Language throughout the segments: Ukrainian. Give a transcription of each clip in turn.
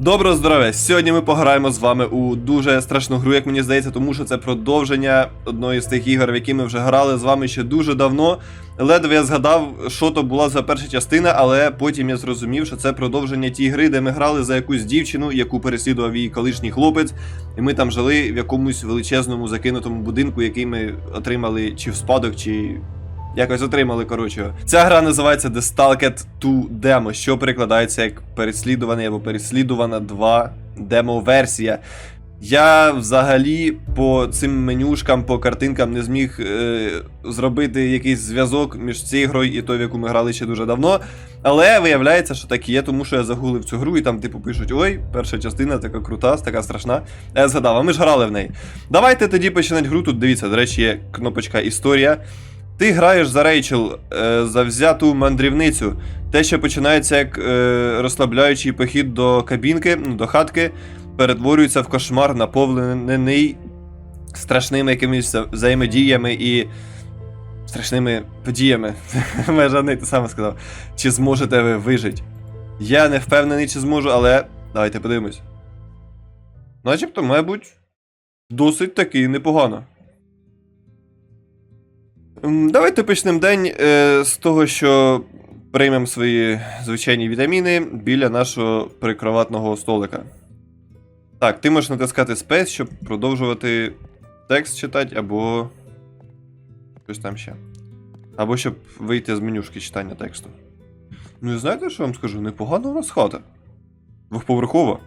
Доброго здоров'я! Сьогодні ми пограємо з вами у дуже страшну гру, як мені здається, тому що це продовження одної з тих ігор, в які ми вже грали з вами ще дуже давно. Ледве я згадав, що то була за перша частина, але потім я зрозумів, що це продовження тієї гри, де ми грали за якусь дівчину, яку переслідував її колишній хлопець, і ми там жили в якомусь величезному закинутому будинку, який ми отримали чи в спадок, чи Якось отримали, коротше. Ця гра називається The Stalked 2 Demo, що перекладається як переслідуваний або переслідувана 2 демо-версія. Я взагалі по цим менюшкам, по картинкам не зміг е, зробити якийсь зв'язок між цією грою і тою, в яку ми грали ще дуже давно. Але виявляється, що так є, тому що я загуглив цю гру і там, типу, пишуть: ой, перша частина така крута, така страшна. Я згадав, а ми ж грали в неї. Давайте тоді починати гру. Тут дивіться, до речі, є кнопочка Історія. Ти граєш за Рейчел, е, завзяту мандрівницю. Те, що починається як е, розслабляючий похід до кабінки, ну, до хатки, перетворюється в кошмар, наповнений страшними якимись взаємодіями і страшними подіями. Межаний, ти саме сказав. Чи зможете ви вижити? Я не впевнений, чи зможу, але давайте подивимось. Начебто, мабуть, досить таки непогано. Давайте почнемо день е, з того, що приймемо свої звичайні вітаміни біля нашого прикроватного столика. Так, ти можеш натискати Space, щоб продовжувати текст читати, або. Щось там ще. Або щоб вийти з менюшки читання тексту. Ну і знаєте, що я вам скажу? Непогана у нас хата. Двохповерхова.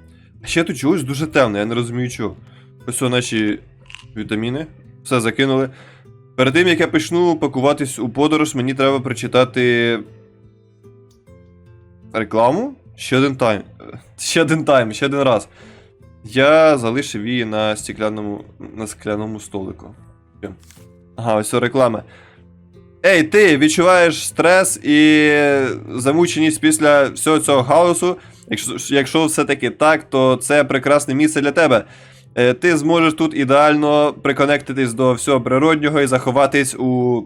А ще тут чогось дуже темно, я не розумію чого. Ось наші вітаміни. Все закинули. Перед тим як я почну пакуватись у подорож, мені треба прочитати рекламу. Ще один тайм. Ще один тайм, ще один раз. Я залишив її на стеклянному, на скляному столику. Ага, ось реклама. Ей, ти відчуваєш стрес і замученість після всього цього хаосу. Якщо, якщо все-таки так, то це прекрасне місце для тебе. Е, Ти зможеш тут ідеально приконектитись до всього природнього і заховатись у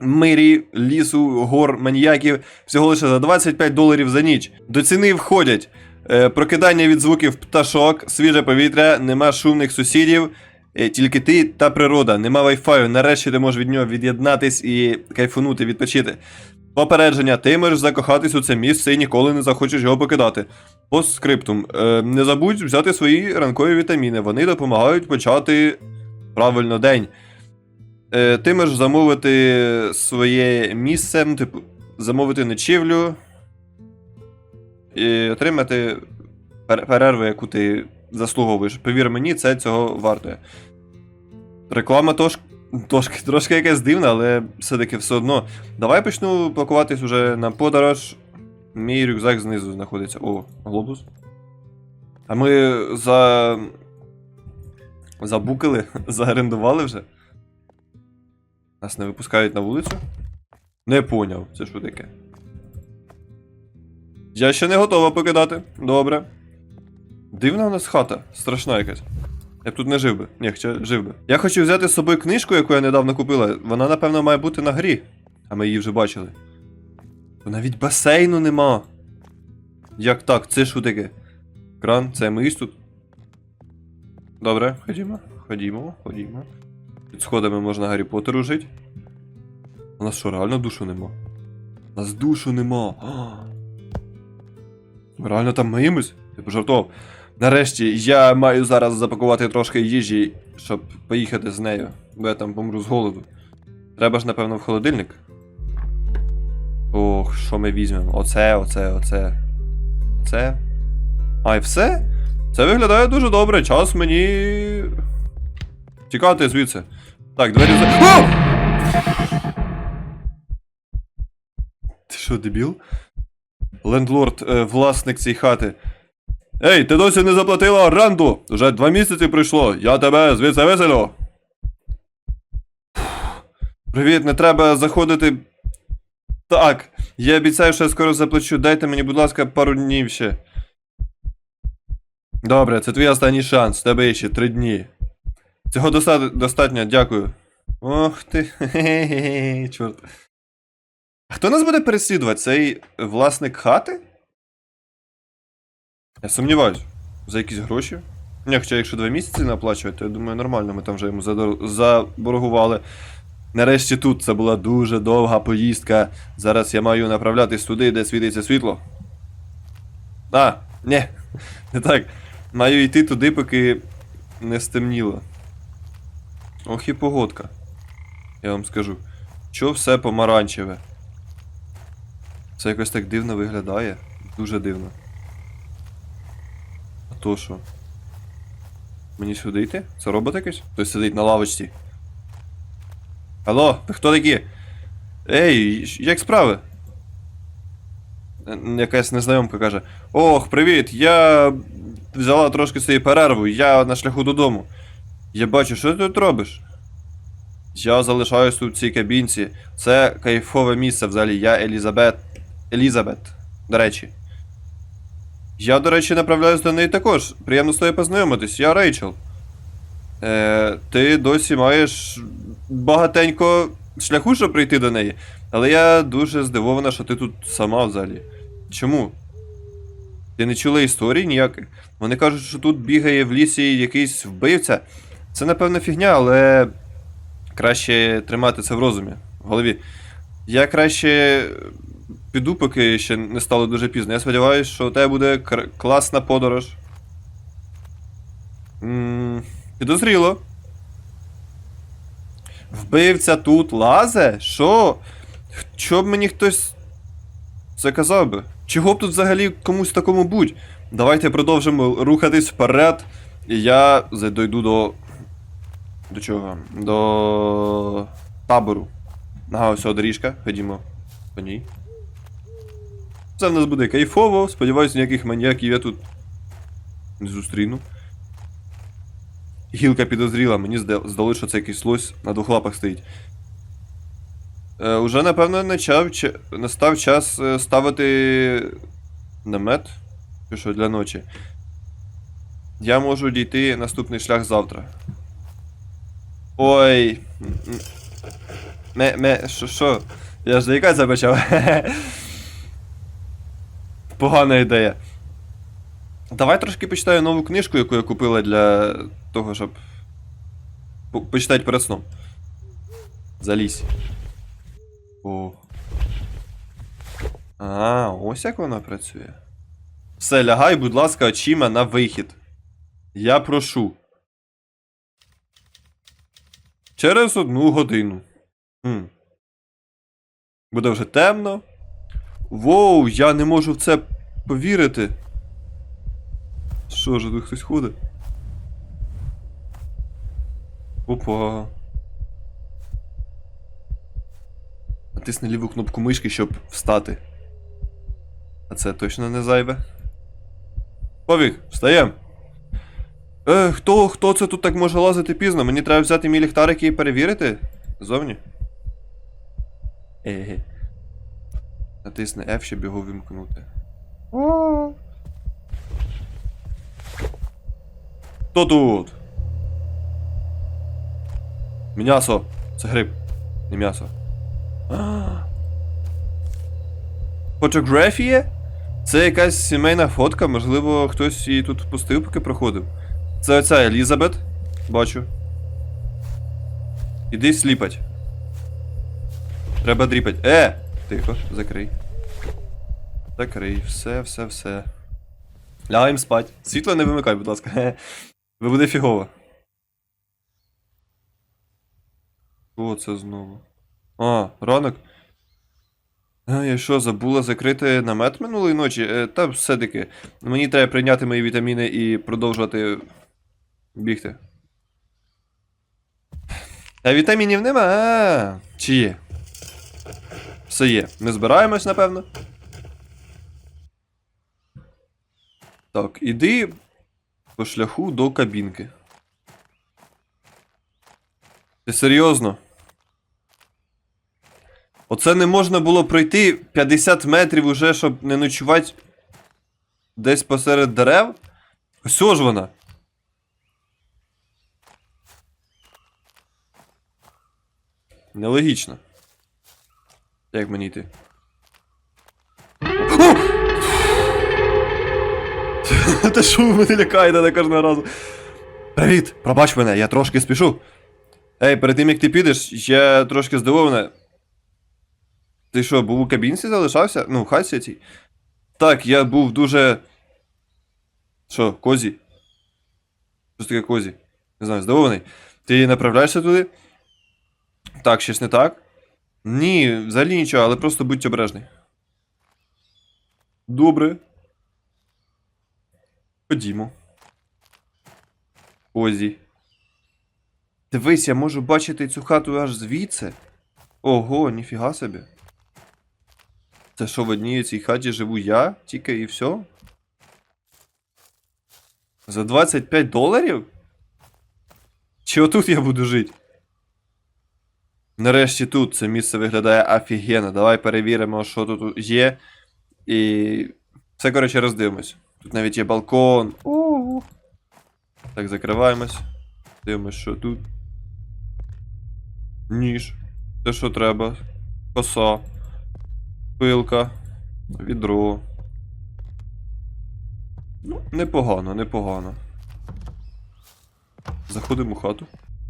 мирі, лісу, гор, маніяків всього лише за 25 доларів за ніч. До ціни входять е, прокидання від звуків пташок, свіже повітря, нема шумних сусідів, е, тільки ти та природа, нема вайфаю. Нарешті ти можеш від нього від'єднатись і кайфунути, відпочити. Попередження, ти можеш закохатись у це місце і ніколи не захочеш його покидати. Постскриптум. Е, не забудь взяти свої ранкові вітаміни. Вони допомагають почати правильно день. Е, ти можеш замовити своє місце, ну, типу, замовити ночівлю і отримати перерву, яку ти заслуговуєш. Повір мені, це цього вартує. Реклама тож, трошки, трошки якась дивна, але все-таки все одно. Давай почну пакуватись уже на подорож. Мій рюкзак знизу знаходиться. О, глобус. А ми за. Забукали, заарендували вже. Нас не випускають на вулицю? Не поняв, це що таке. Я ще не готова покидати. Добре. Дивна у нас хата, страшна якась. Я б тут не жив би. Ні, хоча жив би. Я хочу взяти з собою книжку, яку я недавно купила. Вона, напевно, має бути на грі. А ми її вже бачили. Навіть басейну нема. Як так? Це що таке? Кран, це ми тут. Добре, ходімо. Ходімо, ходімо. Під сходами можна Гаррі Поттеру жити. У нас що, реально душу нема? У нас душу нема. А! Реально там миємось? Ти пожартував. Нарешті я маю зараз запакувати трошки їжі, щоб поїхати з нею, бо я там помру з голоду. Треба ж, напевно, в холодильник. Ох, що ми візьмемо? Оце, оце, оце. Це. А, і все? Це виглядає дуже добре. Час мені. Тікати звідси. Так, двері за. О! Ти що, дебіл? Лендлорд, е, власник цієї хати. Ей, ти досі не заплатила оренду! Вже два місяці пройшло. Я тебе звідси виселю. Привіт, не треба заходити. Так, я обіцяю, що я скоро заплачу. Дайте мені, будь ласка, пару днів ще. Добре, це твій останній шанс. Тебе є ще три дні. Цього доста- достатньо, дякую. Ох ти. Хе-хе-хе, чорт. Хто нас буде переслідувати? Цей власник хати? Я сумніваюсь. За якісь гроші. Ні, хоча якщо два місяці не оплачувати, то я думаю, нормально, ми там вже йому заборгували. Нарешті тут це була дуже довга поїздка. Зараз я маю направлятись туди, де світиться світло. А, ні, не так. Маю йти туди, поки не стемніло. Ох і погодка. Я вам скажу. Чо все помаранчеве? Це якось так дивно виглядає. Дуже дивно. То що? Мені сюди йти? Це робот якийсь? Хтось сидить на лавочці. Алло, ви хто такі? Ей, як справи? Якась незнайомка каже: Ох, привіт! Я взяла трошки собі перерву, я на шляху додому. Я бачу, що ти тут робиш? Я залишаюсь тут в цій кабінці. Це кайфове місце взагалі. Я Елізабет. Елізабет, до речі. Я, до речі, направляюсь до неї також. Приємно з тобою познайомитись. Я Рейчел. Е, ти досі маєш багатенько шляху, щоб прийти до неї. Але я дуже здивована, що ти тут сама взагалі. Чому? Ти не чула історії ніяких? Вони кажуть, що тут бігає в лісі якийсь вбивця. Це, напевно, фігня, але краще тримати це в розумі, в голові. Я краще піду, поки ще не стало дуже пізно. Я сподіваюся, що у тебе буде класна подорож. м підозріло. Вбивця тут лазе? Що? Що б мені хтось заказав би? Чого б тут взагалі комусь такому будь? Давайте продовжимо рухатись вперед. І я дойду до. До чого? До табору. Ага, ось. Ходімо по ній. Це в нас буде кайфово. Сподіваюсь, ніяких маніяків я тут не зустріну. Гілка підозріла, мені здалося, що це якийсь лось на двох лапах стоїть. Е, уже, напевно, почав, ч- настав час е, ставити намет. Чи що для ночі. Я можу дійти наступний шлях завтра. Ой. Ме, ме, що, що? Я ж заїкатися почав. Погана ідея. Давай трошки почитаю нову книжку, яку я купила для того, щоб по- почитати перед сном. Залізь. О. А, ось як вона працює. Все, лягай, будь ласка, очима на вихід. Я прошу. Через одну годину. Хм. Буде вже темно. Воу, я не можу в це повірити. Що ж, тут хтось ходить? Опа. Натисни ліву кнопку мишки, щоб встати. А це точно не зайве. Повік, встаєм. Е, хто, хто це тут так може лазити пізно? Мені треба взяти мій ліхтарик і перевірити? Зовні. Еге. Натисни F, щоб його вимкнути. Хто тут? М'ясо. Це гриб. Не м'ясо. Фотографія? Це якась сімейна фотка, можливо, хтось її тут впустив, поки проходив. Це оця Елізабет. Бачу. Іди сліпать. Треба дріпать. Е! Тихо, закрий. Закрий, все, все, все. Лягаємо спать. Світло не вимикай, будь ласка. Ви буде фігово. Що це знову? А, ранок. А, я що, забула закрити намет минулої ночі? Е, та все-таки. Мені треба прийняти мої вітаміни і продовжувати бігти. А вітамінів нема. А, чи є? Все є. Ми збираємось, напевно. Так, іди по шляху до кабінки. Ти серйозно? Оце не можна було пройти 50 метрів уже, щоб не ночувати десь посеред дерев? Ось ж вона. Нелогічно. Як мені йти? Та що ви мене лякаєте на кожного разу? Привіт! Пробач мене, я трошки спішу. Ей, перед тим як ти підеш, я трошки здивований. Ти що, був у кабінці залишався? Ну, в хаті цій? Так, я був дуже. Що, козі? Що таке козі? Не знаю, здивований. Ти направляєшся туди? Так, щось не так? Ні, взагалі нічого, але просто будь обережний. Добре. Ходімо. Козі. Дивись, я можу бачити цю хату аж звідси. Ого, ніфіга собі. Це що в одній цій хаті живу я, тільки і все? За 25 доларів? Чи отут я буду жити? Нарешті тут це місце виглядає офігенно. Давай перевіримо, що тут є. І. Все, коротше, роздивимось. Тут навіть є балкон. Ого. Так, закриваємось. Дивимось, що тут. Ніж. Те, що треба. Коса. Пилка. Відро. Ну, непогано, непогано. Заходимо у хату.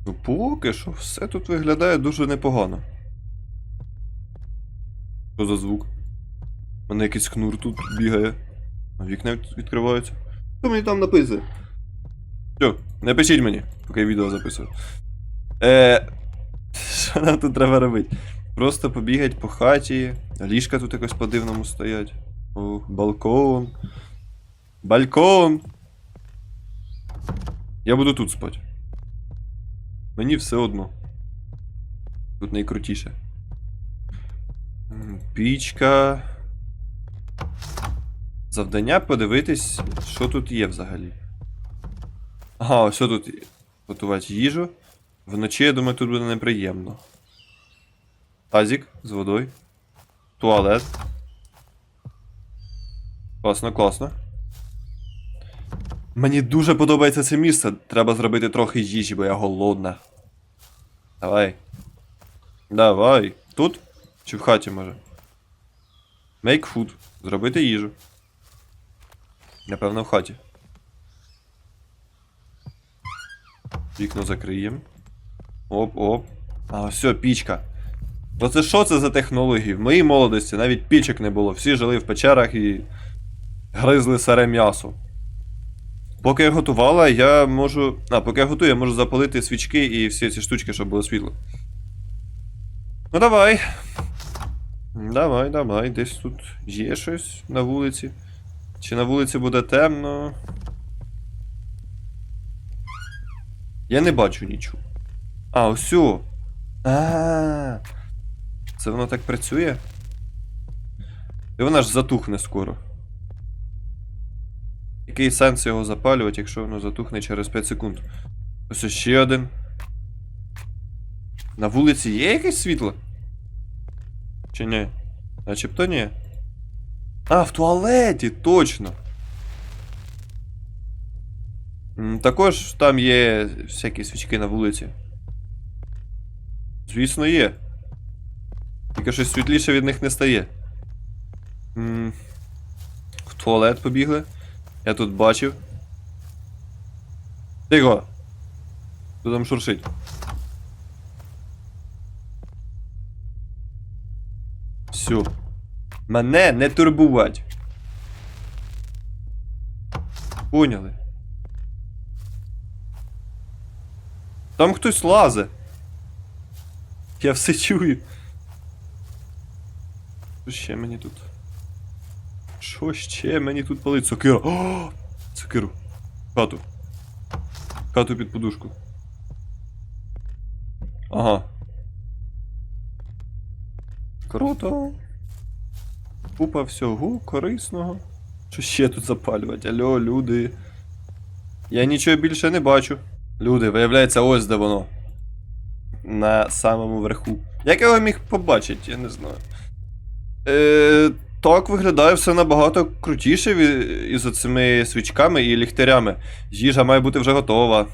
Ну, поки що, все тут виглядає дуже непогано. Що за звук? У мене якийсь кнур тут бігає. Вікна відкриваються. Що мені там написано? Все, не пишіть мені, поки я відео записую. Е. Що нам тут треба робити? Просто побігать по хаті. Ліжка тут якось по-дивному стоять. О, балкон. Балкон! Я буду тут спати. Мені все одно. Тут найкрутіше. Пічка. Завдання подивитись, що тут є взагалі. Ага, ось тут готувати їжу. Вночі, я думаю, тут буде неприємно. Тазик з водою. Туалет. Класно, класно. Мені дуже подобається це місце. Треба зробити трохи їжі, бо я голодна. Давай. Давай. Тут? Чи в хаті може? Make food. Зробити їжу. Напевно, в хаті. Вікно закриємо. Оп-оп. А, все, пічка. Оце що це за технології? В моїй молодості навіть пічок не було. Всі жили в печерах і гризли сире м'ясо. Поки я готувала, я можу. А, поки я готую, я можу запалити свічки і всі ці штучки, щоб було світло. Ну давай. Давай, давай, десь тут є щось на вулиці. Чи на вулиці буде темно? Я не бачу нічого. А, ось. о. А. Це воно так працює? І вона ж затухне скоро. Який сенс його запалювати, якщо воно затухне через 5 секунд? Ось ще один. На вулиці є якесь світло? Чи ні? Начебто ні. А, в туалеті, точно. Також там є всякі свічки на вулиці. Звісно, є. Тільки щось світліше від них не стає. В туалет побігли. Я тут бачив. Тихо! Хто там шуршить? Все. Мене не турбувати. Поняли? Там хтось лазе. Я все чую. Що ще мені тут? Що ще мені тут палить? Сокира. О! Сокиру. Хату. Хату під подушку. Ага. Круто. Купа всього корисного. Що ще тут запалювати? Алло, люди. Я нічого більше не бачу. Люди, виявляється, ось де воно. На самому верху. Як я його міг побачити, я не знаю. Е, так виглядає все набагато крутіше із оцими свічками і ліхтарями. Їжа має бути вже готова.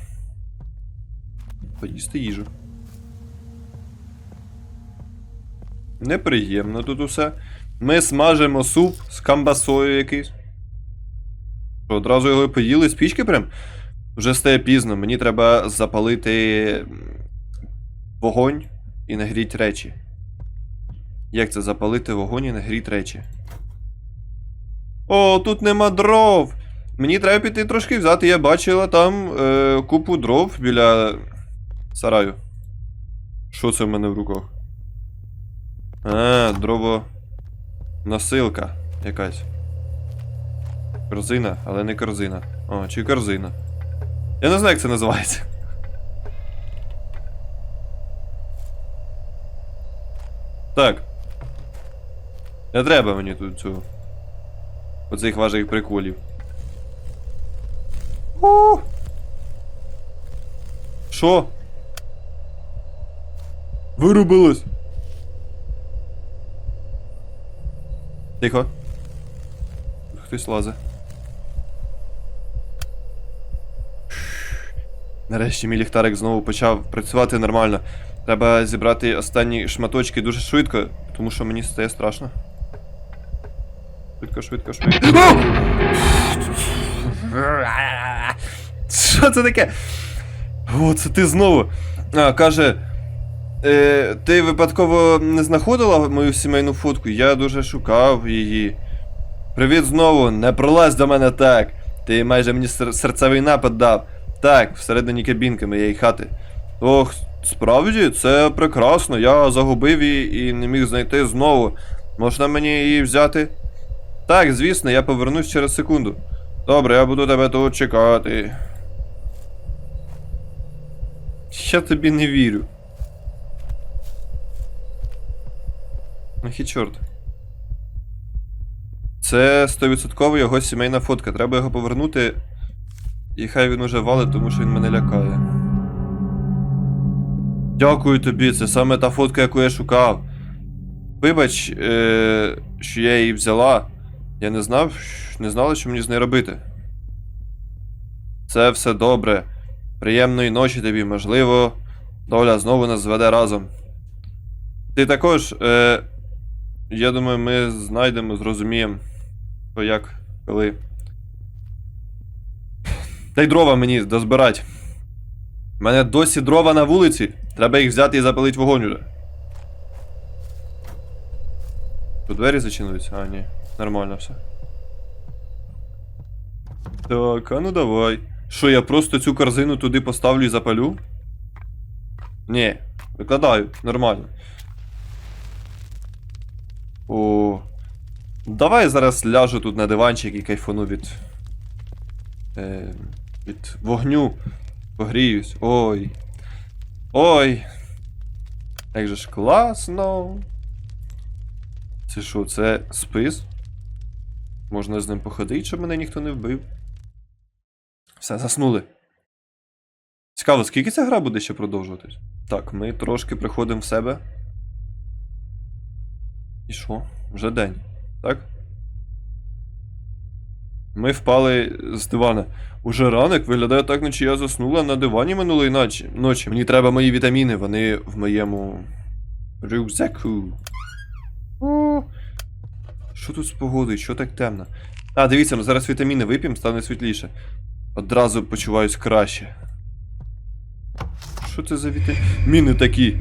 Поїсти їжу. Неприємно тут усе. Ми смажимо суп з камбасою якийсь. Що, одразу його поїли з пічки прям? Вже стає пізно, мені треба запалити вогонь і нагріти речі. Як це запалити вогонь і нагріти речі? О, тут нема дров! Мені треба піти трошки взяти. Я бачила там е, купу дров біля сараю. Що це в мене в руках? А, дрово. Насилка якась. Корзина, але не корзина. О, чи корзина. Я не знаю, як це називається. Так. Не треба мені тут цього. Оцих ваших приколів. О! Що? Вирубилось. Тихо. Хтось лазе. Нарешті мій ліхтарик знову почав працювати нормально. Треба зібрати останні шматочки дуже швидко, тому що мені стає страшно. Швидко, швидко, швидко. Що це таке? О, це ти знову. А, каже. Е, ти випадково не знаходила мою сімейну фотку? Я дуже шукав її. Привіт знову, не пролазь до мене так. Ти майже мені серцевий напад дав. Так, всередині кабінки моєї хати. Ох, справді, це прекрасно. Я загубив її і не міг знайти знову. Можна мені її взяти? Так, звісно, я повернусь через секунду. Добре, я буду тебе тут чекати. Я тобі не вірю. Ах і чорт. Це 100% його сімейна фотка. Треба його повернути. І хай він уже валить, тому що він мене лякає. Дякую тобі, це саме та фотка, яку я шукав. Вибач, е- що я її взяла. Я не знав, не знала, що мені з нею робити. Це все добре. Приємної ночі тобі, можливо, доля знову нас зведе разом. Ти також, е, я думаю, ми знайдемо, зрозуміємо, що як, коли. Дай дрова мені дозбирать. У мене досі дрова на вулиці. Треба їх взяти і запалити вогонь уже. Тут двері зачинуються? А, ні. Нормально все. Так, а ну давай. Що, я просто цю корзину туди поставлю і запалю? Ні, викладаю, нормально. О. Давай зараз ляжу тут на диванчик і кайфану від. Е, від вогню. Погріюсь. Ой. Ой. Як же ж класно. Це що, це спис? Можна з ним походити, щоб мене ніхто не вбив. Все, заснули. Цікаво, скільки ця гра буде ще продовжуватись? Так, ми трошки приходимо в себе. І що? Вже день, так? Ми впали з дивана. Уже ранок виглядає так, наче я заснула на дивані минулої ночі. ночі. Мені треба мої вітаміни, вони в моєму рюкзаку. О, Що тут з погодою? Що так темно? А, дивіться, ми зараз вітаміни вип'ємо, стане світліше. Одразу почуваюсь краще. Що це за вітаміни такі?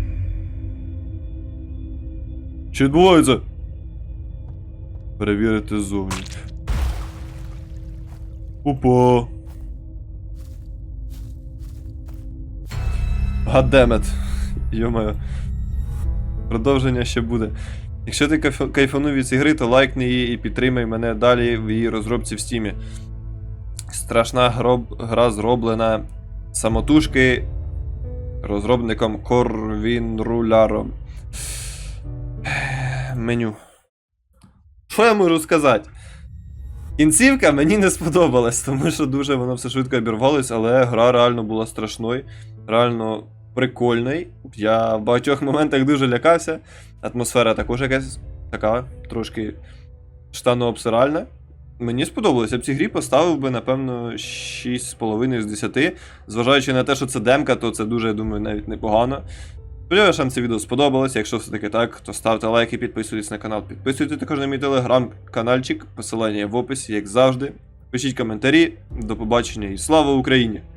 Що відбувається? Перевірити ззовні. Опа. Гадемет. Йомаю. Продовження ще буде. Якщо ти кайф- кайфанув від цієї гри, то лайкни її і підтримай мене далі в її розробці в стімі. Страшна гроб... гра зроблена самотужки розробником Корвінруляром. Меню. Що я можу сказати? Кінцівка мені не сподобалась, тому що дуже воно все швидко обірвалось, але гра реально була страшною, реально прикольною. Я в багатьох моментах дуже лякався. Атмосфера також якась така, трошки штанообсиральна. Мені сподобалося. Я б цій грі поставив би, напевно, 6,5 з 10. Зважаючи на те, що це демка, то це дуже, я думаю, навіть непогано. Сподіваюся, що вам це відео сподобалось. Якщо все-таки так, то ставте лайки, підписуйтесь на канал. Підписуйтесь також на мій телеграм-канальчик. Посилання в описі, як завжди. пишіть коментарі. До побачення і слава Україні!